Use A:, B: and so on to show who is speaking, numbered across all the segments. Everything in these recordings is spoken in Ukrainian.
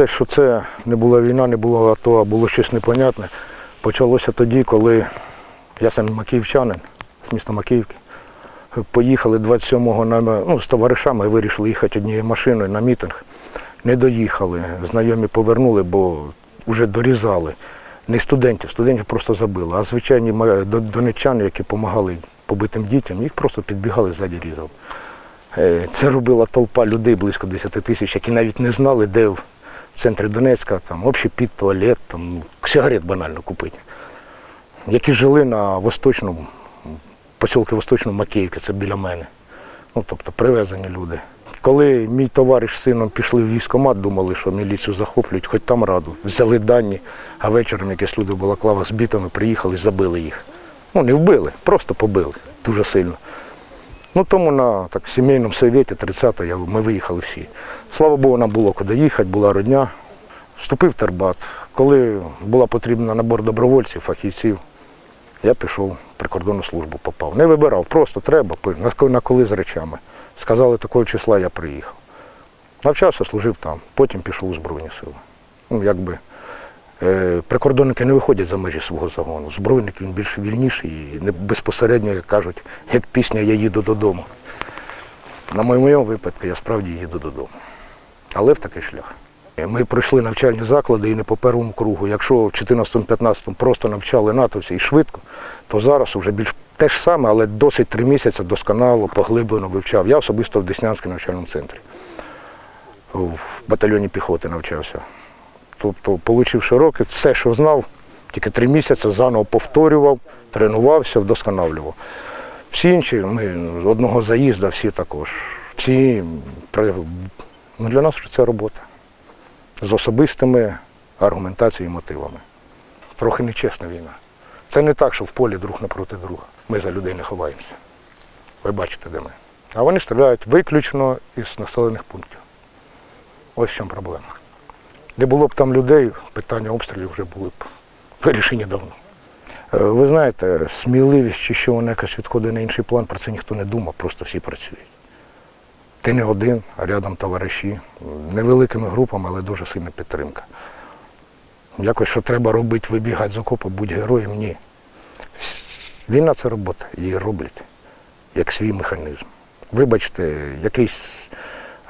A: те, що це не була війна, не було АТО, а було щось непонятне, почалося тоді, коли я сам макіївчанин з міста Макіївки. Поїхали 27-го на, ну, з товаришами вирішили їхати однією машиною на мітинг. Не доїхали. Знайомі повернули, бо вже дорізали. Не студентів, студентів просто забили. А звичайні донеччани, які допомагали побитим дітям, їх просто підбігали ззаді різали. Е, Це робила толпа людей, близько 10 тисяч, які навіть не знали, де в центрі Донецька там общепіт, туалет, там, ну, сигарет банально купити. Які жили на восточному, посілки Восточному Макіївки, це біля мене. Ну, тобто привезені люди. Коли мій товариш з сином пішли в військкомат, думали, що міліцію захоплюють, хоч там раду. Взяли дані, а вечором якісь люди була клава з бітами, приїхали, забили їх. Ну, не вбили, просто побили дуже сильно. Ну тому на так, сімейному совєті 30-го ми виїхали всі. Слава Богу, нам було куди їхати, була родня. Вступив Тербат. Коли була потрібна набор добровольців, фахівців, я пішов в прикордонну службу, попав. Не вибирав, просто треба, на коли з речами. Сказали, такого числа я приїхав. Навчався, служив там, потім пішов у Збройні сили. Ну, якби, прикордонники не виходять за межі свого загону. Збройник він більш вільніший і не безпосередньо, як кажуть, як пісня Я їду додому. На моєму випадку я справді їду додому. Але в такий шлях. Ми пройшли навчальні заклади і не по першому кругу. Якщо в 14-15 просто навчали натовці і швидко, то зараз вже більш те ж саме, але досить три місяці досконало, поглиблено вивчав. Я особисто в Деснянському навчальному центрі. В батальйоні піхоти навчався. Тобто, отримавши роки, все, що знав, тільки три місяці заново повторював, тренувався, вдосконалював. Всі інші, ми з одного заїзду, всі також. Всі ну, для нас це робота. З особистими аргументаціями і мотивами. Трохи нечесна війна. Це не так, що в полі друг напроти друга. Ми за людей не ховаємося. Ви бачите, де ми. А вони стріляють виключно із населених пунктів. Ось в чому проблема. Не було б там людей, питання обстрілів вже були б вирішені давно. Е, Ви знаєте, сміливість чи що вона якось відходить на інший план, про це ніхто не думав, просто всі працюють. Ти не один, а рядом товариші. Невеликими групами, але дуже сильна підтримка. Якось, що треба робити, вибігати з окопу, будь героєм, ні. Війна це робота, її роблять як свій механізм. Вибачте, якийсь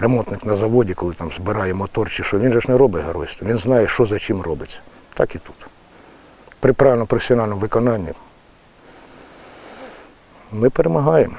A: ремонтник на заводі, коли там збирає мотор чи що, він же ж не робить геройство, він знає, що за чим робиться. Так і тут. При правильному професіональному виконанні ми перемагаємо.